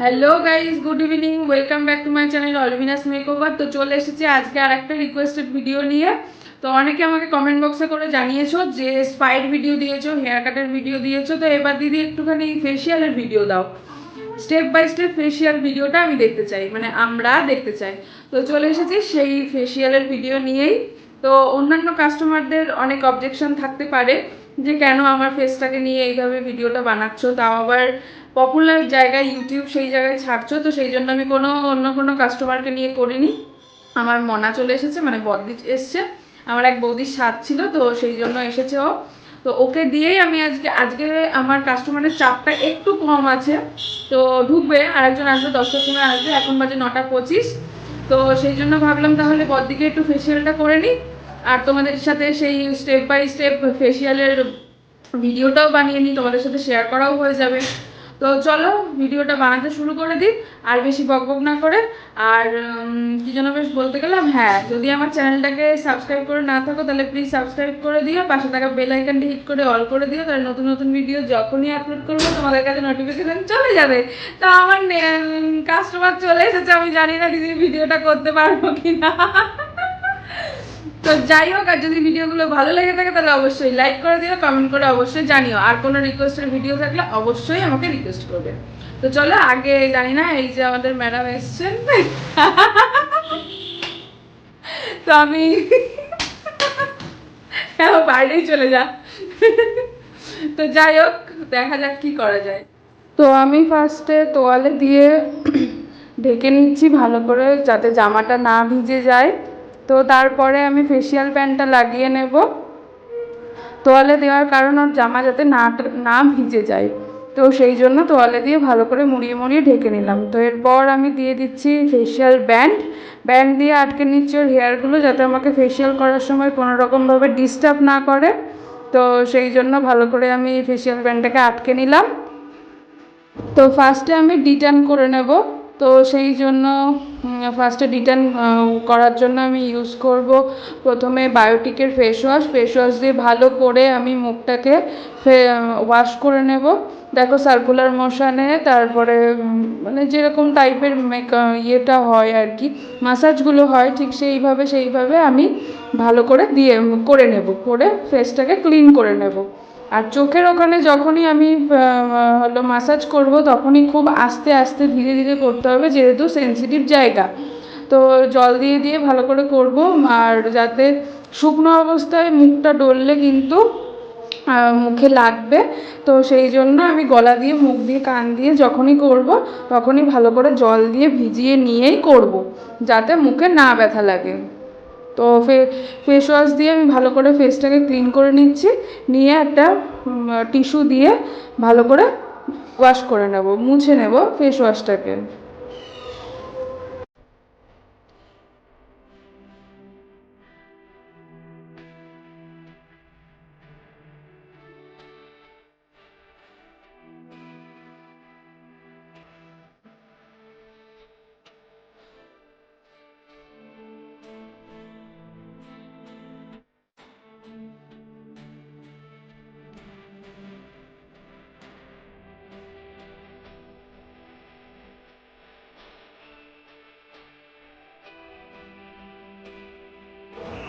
Hello guys good evening welcome back to my channel অলভিনাস makeover তো চলে এসেছি আজকে আর একটা রিকোয়েস্টেড ভিডিও নিয়ে। তো অনেকে আমাকে কমেন্ট বক্সে করে জানিয়েছো যে স্পাইড ভিডিও দিয়েছ হেয়ার কাটের ভিডিও দিয়েছ। তো এবার দিদি একটুখানি ফেসিয়ালের ভিডিও দাও। স্টেপ বাই স্টেপ ফেসিয়াল ভিডিওটা আমি দেখতে চাই মানে আমরা দেখতে চাই। তো চলে এসেছি সেই ফেসিয়ালের ভিডিও নিয়েই। তো অন্যান্য কাস্টমারদের অনেক অবজেকশন থাকতে পারে যে কেন আমার ফেসটাকে নিয়ে এইভাবে ভিডিওটা বানাচ্ছো। তাও আবার পপুলার জায়গায় ইউটিউব সেই জায়গায় ছাড়ছো, তো সেই জন্য আমি কোনো অন্য কোনো কাস্টমারকে নিয়ে করিনি। আমার মনা চলে এসেছে মানে বদ্দি এসছে। আমার এক বৌদির স্বাদ ছিল, তো সেই জন্য এসেছে ও। তো ওকে দিয়েই আমি আজকে আজকে আমার কাস্টমারের চাপটা একটু কম আছে। তো ঢুকবে, আরেকজন আসবে দশটার সময় আসবে, এখন বাজে নটা পঁচিশ। তো সেই জন্য ভাবলাম তাহলে বদ্দিকে একটু ফেসিয়ালটা করে নিই। আর তোমাদের সাথে সেই স্টেপ বাই স্টেপ ফেসিয়ালের ভিডিওটাও বানিয়ে নিই, তোমাদের সাথে শেয়ার করাও হয়ে যাবে। তো চলো ভিডিওটা বানাতে শুরু করে দিই, আর বেশি বকবক না করে। আর কি যেন বেশ বলতে গেলাম হ্যাঁ যদি আমার চ্যানেলটাকে সাবস্ক্রাইব করে না থাকো, তাহলে প্লিজ সাবস্ক্রাইব করে দিও, পাশে থাকা বেল আইকনটি হিট করে অল করে দিও, তাহলে নতুন নতুন ভিডিও যখনই আপলোড করব, তোমাদের কাছে নোটিফিকেশান চলে যাবে। তো আমার কাস্টমার চলে এসেছে, আমি জানি না দিদি ভিডিওটা করতে পারব কি না তো যাই হোক, আর যদি ভিডিওগুলো ভালো লেগে থাকে, তাহলে অবশ্যই লাইক করে দিও কমেন্ট করে অবশ্যই জানিও। আর কোনো রিকোয়েস্টের ভিডিও থাকলে অবশ্যই আমাকে রিকোয়েস্ট করবে। তো চলো, আগে জানি না, এই যে আমাদের ম্যাডাম এসছেন তো আমি হ্যাঁ বাইরেই চলে যা। তো যাই হোক, দেখা যাক কি করা যায়। তো আমি ফার্স্টে তোয়ালে দিয়ে ঢেকে নিচ্ছি ভালো করে, যাতে জামাটা না ভিজে যায়। তো তারপরে আমি ফেসিয়াল প্যানটা লাগিয়ে নেব। তোয়ালে দেওয়ার কারণ ওর জামা যাতে না না ভিজে যায়। তো সেই জন্য তোয়ালে দিয়ে ভালো করে মুড়িয়ে মুড়িয়ে ঢেকে নিলাম। তো এরপর আমি দিয়ে দিচ্ছি ফেসিয়াল ব্যান্ড ব্যান্ড দিয়ে আটকে নিচ্ছি ওর হেয়ারগুলো যাতে আমাকে ফেসিয়াল করার সময় কোনো রকমভাবে ডিস্টার্ব না করে। তো সেই জন্য ভালো করে আমি ফেসিয়াল ব্যান্ডটাকে আটকে নিলাম। তো ফার্স্টে আমি ডিটার্ন করে নেব। তো সেই জন্য ফার্স্টে ডিটার্ন করার জন্য আমি ইউজ করব। প্রথমে বায়োটিকের ফেস ওয়াশ ফেস ওয়াশ দিয়ে ভালো করে আমি মুখটাকে ওয়াশ করে নেব। দেখো সার্কুলার মোশনে তারপরে মানে যেরকম টাইপের মেক ইয়েটা হয় আর কি মাসাজগুলো হয়, ঠিক সেইভাবে সেইভাবে আমি ভালো করে দিয়ে, করে নেব, করে ফেসটাকে ক্লিন করে নেব। আর চোখের ওখানে যখনই আমি হলো মাসাজ করব, তখনই খুব আস্তে আস্তে ধীরে ধীরে করতে হবে, যেহেতু সেন্সিটিভ জায়গা। তো জল দিয়ে দিয়ে ভালো করে করব, আর যাতে শুকনো অবস্থায় মুখটা ডললে কিন্তু মুখে লাগবে। তো সেই জন্য আমি গলা দিয়ে, মুখ দিয়ে, কান দিয়ে যখনই করব, তখনই ভালো করে জল দিয়ে ভিজিয়ে নিয়েই করব, যাতে মুখে না ব্যথা লাগে। তো ফেস ওয়াশ দিয়ে আমি ভালো করে ফেসটাকে ক্লিন করে নিচ্ছি। নিয়ে একটা টিস্যু দিয়ে ভালো করে ওয়াশ করে নেব, মুছে নেব ফেস ওয়াশটাকে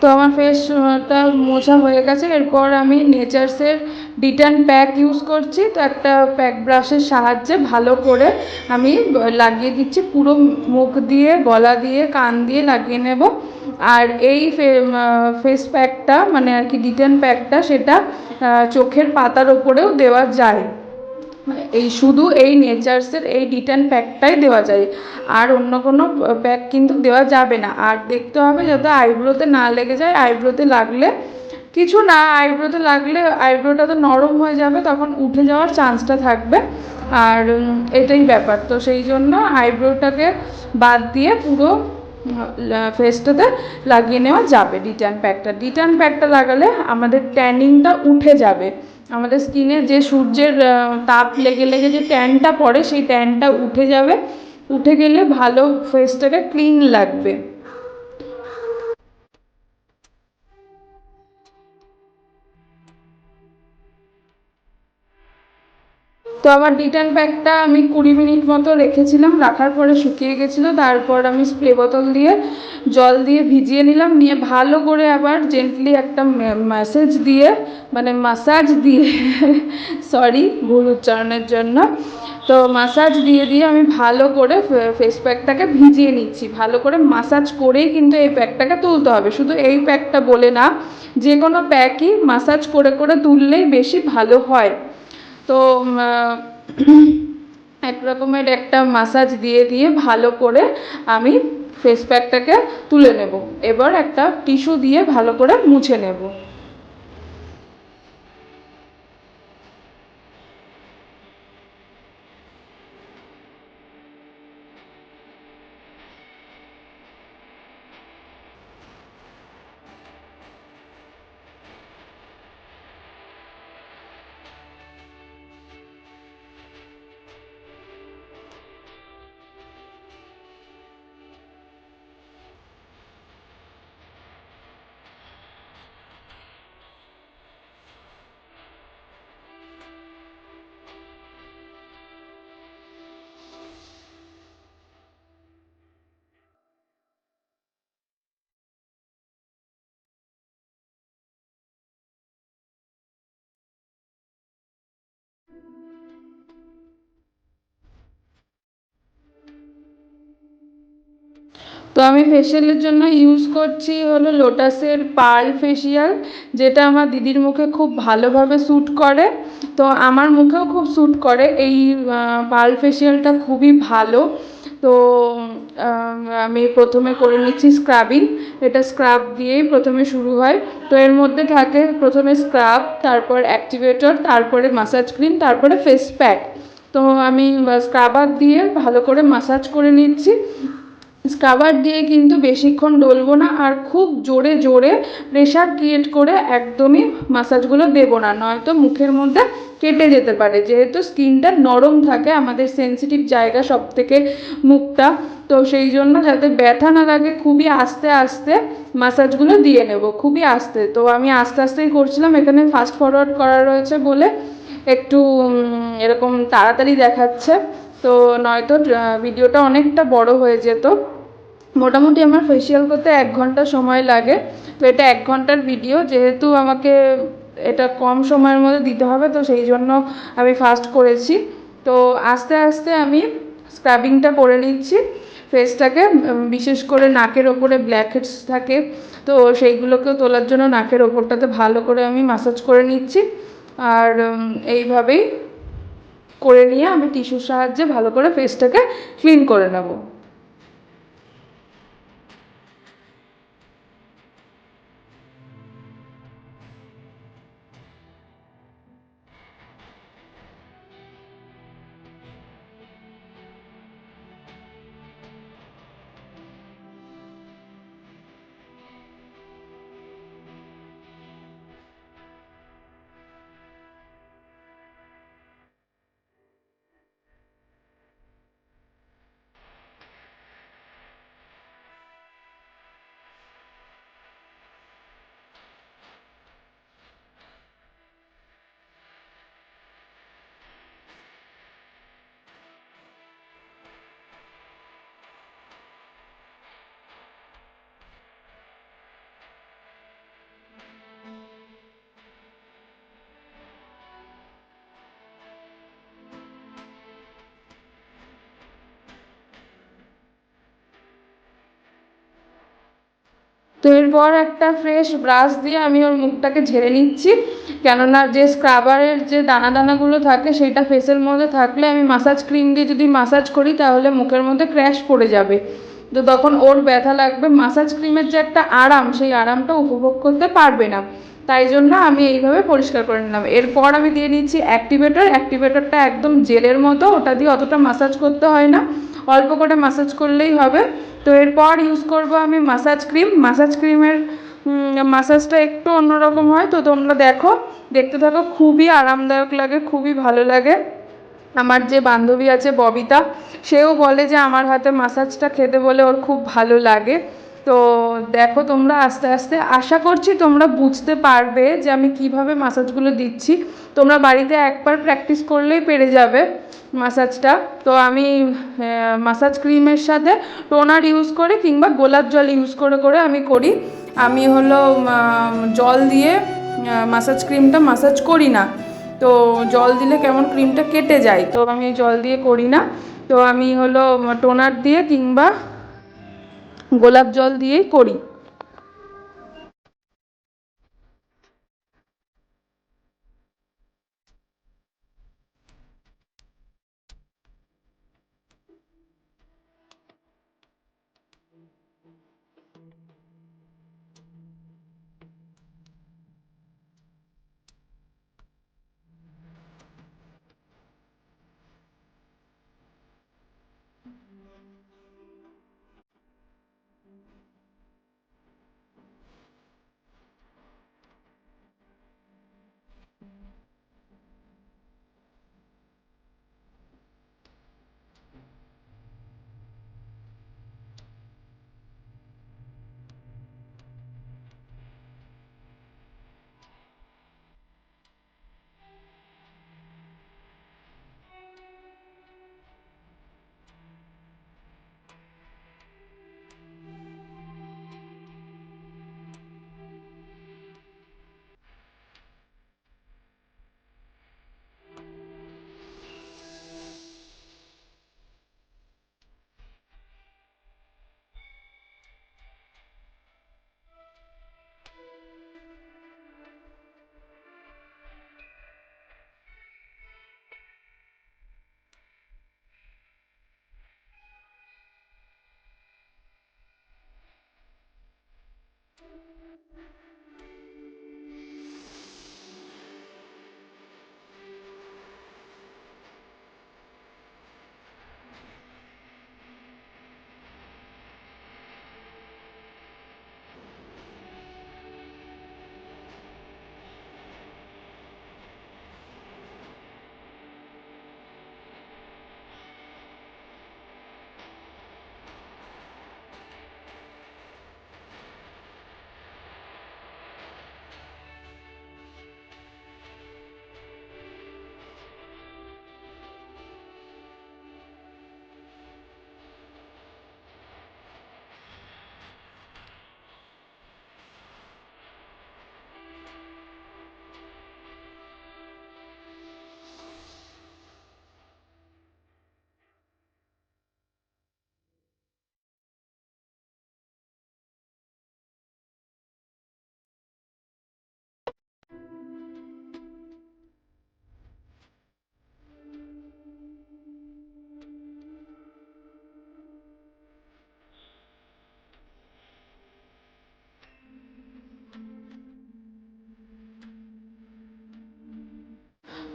তো আমার ফেসটা মোছা হয়ে গেছে। এরপর আমি নেচার্সের ডিটার্ন প্যাক ইউজ করছি। তো একটা প্যাক ব্রাশের সাহায্যে ভালো করে আমি লাগিয়ে দিচ্ছি। পুরো মুখ দিয়ে, গলা দিয়ে, কান দিয়ে লাগিয়ে নেব। আর এই ফেস প্যাকটা মানে আর কি ডিটার্ন প্যাকটা সেটা চোখের পাতার ওপরেও দেওয়া যায়। এই শুধু এই নেচার্সের এই ডিটার্ন প্যাকটাই দেওয়া যায়। আর অন্য কোনো প্যাক কিন্তু দেওয়া যাবে না। আর দেখতে হবে যাতে আইব্রোতে না লেগে যায় আইব্রোতে লাগলে কিছু না আইব্রোতে লাগলে আইব্রোটা তো নরম হয়ে যাবে, তখন উঠে যাওয়ার চান্সটা থাকবে। আর এটাই ব্যাপার। তো সেই জন্য আইব্রোটাকে বাদ দিয়ে পুরো ফেসটাতে লাগিয়ে নেওয়া যাবে ডিটার্ন প্যাকটা ডিটার্ন প্যাকটা লাগালে আমাদের ট্যানিংটা উঠে যাবে। আমাদের স্কিনে যে সূর্যের তাপ লেগে লেগে যে ট্যানটা পড়ে, সেই ট্যানটা উঠে যাবে। উঠে গেলে ভালো ফেসটাকে ক্লিন লাগবে। তো আমার রিটার্ন প্যাকটা আমি কুড়ি মিনিট মতো রেখেছিলাম, রাখার পরে শুকিয়ে গেছিল, তারপর আমি স্প্রে বোতল দিয়ে জল দিয়ে ভিজিয়ে নিলাম, নিয়ে ভালো করে আবার জেন্টলি একটা ম্যাসেজ দিয়ে মানে মাসাজ দিয়ে সরি ভুল উচ্চারণের জন্য, তো মাসাজ দিয়ে দিয়ে আমি ভালো করে ফেস প্যাকটাকে ভিজিয়ে নিচ্ছি, ভালো করে মাসাজ করেই কিন্তু এই প্যাকটাকে তুলতে হবে, শুধু এই প্যাকটা বলে না, যে কোনো প্যাকই মাসাজ করে করে তুললেই বেশি ভালো হয়। তো এক রকমের একটা মাসাজ দিয়ে দিয়ে ভালো করে আমি ফেস প্যাকটাকে তুলে নেব। এবার একটা টিস্যু দিয়ে ভালো করে মুছে নেব। তো আমি ফেশিয়ালের জন্য ইউজ করছি হলো লোটাসের পার্ল ফেশিয়াল যেটা আমার দিদির মুখে খুব ভালোভাবে স্যুট করে। তো আমার মুখেও খুব স্যুট করে। এই পার্ল ফেশিয়ালটা খুবই ভালো। তো আমি প্রথমে করে নিচ্ছি স্ক্রাবিং এটা স্ক্রাব দিয়েই প্রথমে শুরু হয়। তো এর মধ্যে থাকে প্রথমে স্ক্রাব তারপর অ্যাক্টিভেটর তারপরে মাসাজ ক্রিম তারপরে ফেস প্যাক তো আমি স্ক্রাবার দিয়ে ভালো করে মাসাজ করে নিচ্ছি। স্ক্রাবার দিয়ে কিন্তু বেশিক্ষণ ডলবো না আর খুব জোরে জোরে প্রেশার ক্রিয়েট করে একদমই মাসাজগুলো দেবো না। নয়তো মুখের মধ্যে কেটে যেতে পারে। যেহেতু স্কিনটা নরম থাকে, আমাদের সেন্সিটিভ জায়গা সব থেকে মুখটা তো সেই জন্য যাতে ব্যথা না লাগে, খুবই আস্তে আস্তে মাসাজগুলো দিয়ে নেব। খুবই আস্তে। তো আমি আস্তে আস্তেই করছিলাম। এখানে ফাস্ট ফরওয়ার্ড করা রয়েছে বলে একটু এরকম তাড়াতাড়ি দেখাচ্ছে। তো নয়তো ভিডিওটা অনেকটা বড় হয়ে যেত। মোটামুটি আমার ফেসিয়াল করতে এক ঘণ্টা সময় লাগে। তো এটা এক ঘণ্টার ভিডিও যেহেতু আমাকে এটা কম সময়ের মধ্যে দিতে হবে, তো সেই জন্য আমি ফাস্ট করেছি। তো আস্তে আস্তে আমি স্ক্রাবিংটা করে নিচ্ছি। ফেসটাকে বিশেষ করে নাকের ওপরে ব্ল্যাক হেডস থাকে, তো সেইগুলোকে তোলার জন্য নাকের ওপরটাতে ভালো করে আমি মাসাজ করে নিচ্ছি। আর এইভাবেই করে নিয়ে আমি টিস্যুর সাহায্যে ভালো করে ফেসটাকে ক্লিন করে নেব। তো এরপর একটা ফ্রেশ ব্রাশ দিয়ে আমি ওর মুখটাকে ঝেড়ে নিচ্ছি। কেননা যে স্ক্রাবারের যে দানা দানাগুলো থাকে সেটা ফেসের মধ্যে থাকলে আমি মাসাজ ক্রিম দিয়ে যদি মাসাজ করি, তাহলে মুখের মধ্যে ক্র্যাশ পড়ে যাবে। তো তখন ওর ব্যথা লাগবে। মাসাজ ক্রিমের যে একটা আরাম, সেই আরামটা উপভোগ করতে পারবে না। তাই জন্য আমি এইভাবে পরিষ্কার করে নিলাম। এরপর আমি দিয়ে নিচ্ছি অ্যাক্টিভেটর। অ্যাক্টিভেটরটা একদম জেলের মতো, ওটা দিয়ে অতটা মাসাজ করতে হয় না। অল্প করে মাসাজ করলেই হবে। তো এরপর ইউজ করব আমি মাসাজ ক্রিম মাসাজ ক্রিমের মাসাজটা একটু অন্যরকম হয়। তো তোমরা দেখো, দেখতে থাকো, খুবই আরামদায়ক লাগে, খুবই ভালো লাগে। আমার যে বান্ধবী আছে ববিতা, সেও বলে যে আমার হাতে মাসাজটা খেতে বলে ওর খুব ভালো লাগে। তো দেখো তোমরা আস্তে আস্তে, আশা করছি তোমরা বুঝতে পারবে যে আমি কীভাবে মাসাজগুলো দিচ্ছি। তোমরা বাড়িতে একবার প্র্যাকটিস করলেই পেরে যাবে মাসাজটা তো আমি মাসাজ ক্রিমের সাথে টোনার ইউজ করে কিংবা গোলাপ জল ইউজ করে করে আমি করি। আমি হলো জল দিয়ে মাসাজ ক্রিমটা মাসাজ করি না। তো জল দিলে কেমন ক্রিমটা কেটে যায়? তো আমি জল দিয়ে করি না। তো আমি হলো টোনার দিয়ে কিংবা গোলাপ জল দিয়েই করি।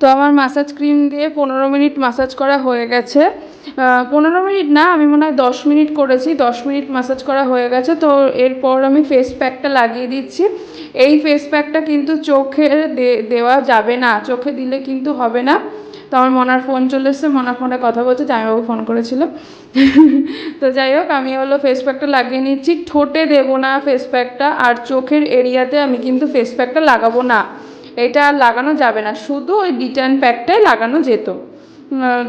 তো আমার মাসাজ ক্রিম দিয়ে পনেরো মিনিট মাসাজ করা হয়ে গেছে। পনেরো মিনিট না, আমি মনে হয় দশ মিনিট করেছি, দশ মিনিট মাসাজ করা হয়ে গেছে। তো এরপর আমি ফেস প্যাকটা লাগিয়ে দিচ্ছি। এই ফেস প্যাকটা কিন্তু চোখে দেওয়া যাবে না, চোখে দিলে কিন্তু হবে না। তো আমার মনার ফোন চলে এসছে, মনার ফোনে কথা বলছে, জামাইবাবু ফোন করেছিল। তো যাই হোক, আমি হলো ফেস প্যাকটা লাগিয়ে নিচ্ছি। ঠোঁটে দেবো না ফেস প্যাকটা আর চোখের এরিয়াতে আমি কিন্তু ফেস প্যাকটা লাগাবো না। এটা আর লাগানো যাবে না। শুধু ওই ডিটার্ন প্যাকটাই লাগানো যেত।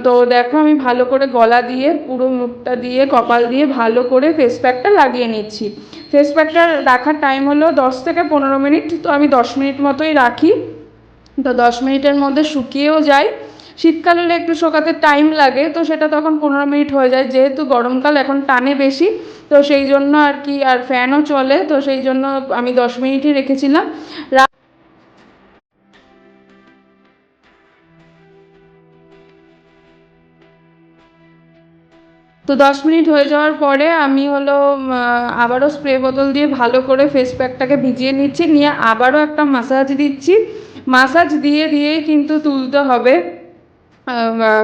তো দেখো আমি ভালো করে গলা দিয়ে, পুরো মুখটা দিয়ে, কপাল দিয়ে ভালো করে ফেস প্যাকটা লাগিয়ে নিচ্ছি। ফেস প্যাকটা রাখার টাইম হলো দশ থেকে পনেরো মিনিট। তো আমি দশ মিনিট মতোই রাখি। তো দশ মিনিটের মধ্যে শুকিয়েও যায়। শীতকাল হলে একটু শোকাতে টাইম লাগে। তো সেটা তখন পনেরো মিনিট হয়ে যায়। যেহেতু গরমকাল এখন টানে বেশি, তো সেই জন্য আর কি, আর ফ্যানও চলে। তো সেই জন্য আমি দশ মিনিটই রেখেছিলাম। তো দশ মিনিট হয়ে যাওয়ার পরে আমি হলো আবারও স্প্রে বোতল দিয়ে ভালো করে ফেস প্যাকটাকে ভিজিয়ে নিচ্ছি, নিয়ে আবারও একটা মাসাজ দিচ্ছি। মাসাজ দিয়ে দিয়েই কিন্তু তুলতে হবে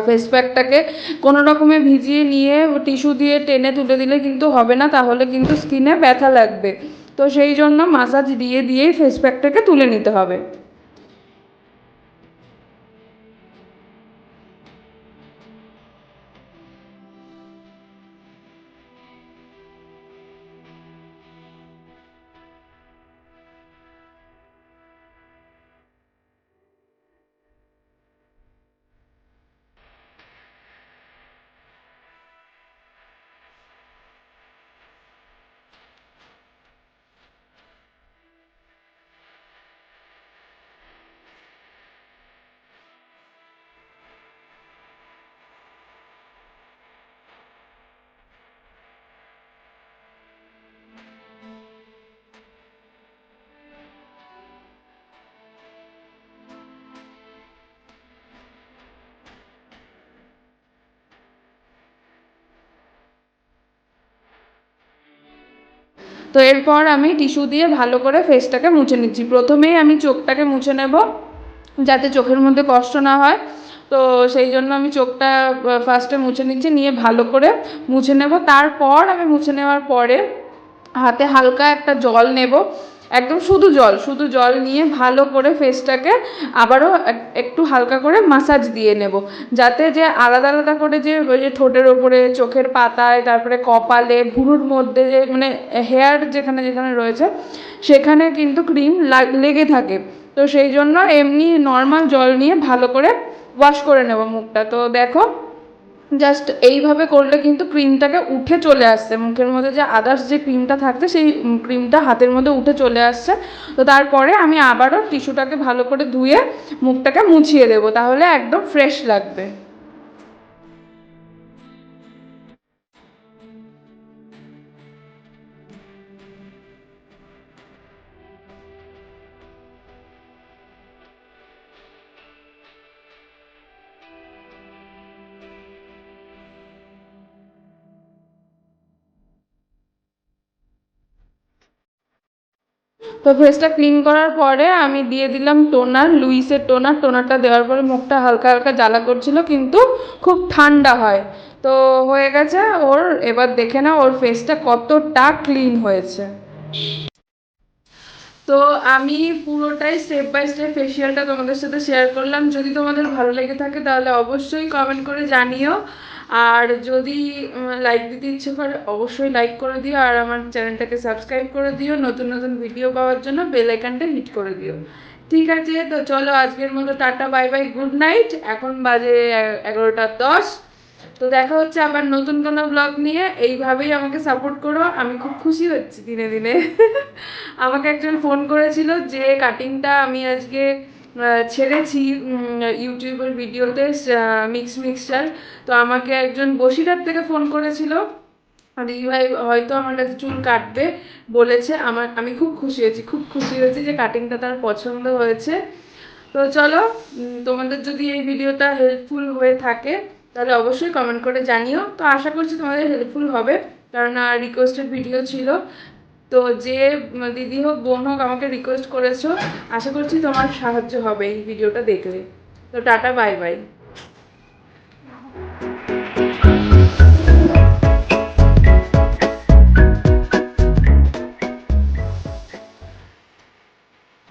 ফেস প্যাকটাকে কোনো রকমে ভিজিয়ে নিয়ে টিস্যু দিয়ে টেনে তুলে দিলে কিন্তু হবে না, তাহলে কিন্তু স্কিনে ব্যথা লাগবে। তো সেই জন্য মাসাজ দিয়ে দিয়েই ফেস প্যাকটাকে তুলে নিতে হবে। তো এরপর আমি টিস্যু দিয়ে ভালো করে ফেসটাকে মুছে নিচ্ছি। প্রথমেই আমি চোখটাকে মুছে নেব, যাতে চোখের মধ্যে কষ্ট না হয়। তো সেই জন্য আমি চোখটা ফার্স্টে মুছে নিচ্ছি, নিয়ে ভালো করে মুছে নেব। তারপর আমি মুছে নেওয়ার পরে হাতে হালকা একটা জল নেব। একদম শুধু জল শুধু জল নিয়ে ভালো করে ফেসটাকে আবারও এক- একটু হালকা করে মাসাজ দিয়ে নেব। যাতে যে আলাদা আলাদা করে যে ওই যে ঠোঁটের ওপরে, চোখের পাতায়, তারপরে কপালে, ভুরুর মধ্যে যে মানে হেয়ার যেখানে যেখানে রয়েছে, সেখানে কিন্তু ক্রিম লেগে থাকে। তো সেই জন্য এমনি নর্মাল জল নিয়ে ভালো করে ওয়াশ করে নেব মুখটা। তো দেখো জাস্ট এইভাবে করলে কিন্তু ক্রিমটাকে উঠে চলে আসছে। মুখের মধ্যে যে আদার্স যে ক্রিমটা থাকছে, সেই ক্রিমটা হাতের মধ্যে উঠে চলে আসছে। তো তারপরে আমি আবারও টিস্যুটাকে ভালো করে ধুয়ে মুখটাকে মুছিয়ে দেবো। তাহলে একদম ফ্রেশ লাগবে। তো ফেসটা ক্লিন করার পরে আমি দিয়ে দিলাম টোনার, লুইসের টোনার। টোনারটা দেওয়ার পরে মুখটা হালকা হালকা জ্বালা করছিল, কিন্তু খুব ঠান্ডা হয়। তো হয়ে গেছে ওর, এবার দেখে না ওর ফেসটা কতটা ক্লিন হয়েছে। তো আমি পুরোটাই স্টেপ বাই স্টেপ ফেসিয়ালটা তোমাদের সাথে শেয়ার করলাম। যদি তোমাদের ভালো লেগে থাকে তাহলে অবশ্যই কমেন্ট করে জানিও। আর যদি লাইক দিতে ইচ্ছে করে, অবশ্যই লাইক করে দিও। আর আমার চ্যানেলটাকে সাবস্ক্রাইব করে দিও। নতুন নতুন ভিডিও পাওয়ার জন্য বেল আইকনটা হিট করে দিও। ঠিক আছে? তো চলো আজকের মতো tata bye bye good night এখন বাজে এগারোটা দশ। তো দেখা হচ্ছে আবার নতুন কোনো ব্লগ নিয়ে। এইভাবেই আমাকে সাপোর্ট করো। আমি খুব খুশি হচ্ছি দিনে দিনে। আমাকে একজন ফোন করেছিল যে কাটিংটা আমি আজকে ছেড়েছি ইউটিউবের ভিডিওতে মিক্স মিক্সচার তো আমাকে একজন বসিরহাট থেকে ফোন করেছিল। দিদিভাই হয়তো আমার কাছে চুল কাটবে বলেছে। আমার, আমি খুব খুশি হয়েছি, খুব খুশি হয়েছি যে কাটিংটা তার পছন্দ হয়েছে। তো চলো তোমাদের যদি এই ভিডিওটা হেল্পফুল হয়ে থাকে, তাহলে অবশ্যই কমেন্ট করে জানিও। তো আশা করছি তোমাদের হেল্পফুল হবে কারণ রিকোয়েস্টেড ভিডিও ছিল। তো যে দিদি হোক, বোন হোক আমাকে রিকোয়েস্ট করেছ, আশা করছি তোমার সাহায্য হবে এই ভিডিওটা দেখলে। তো টাটা বাই বাই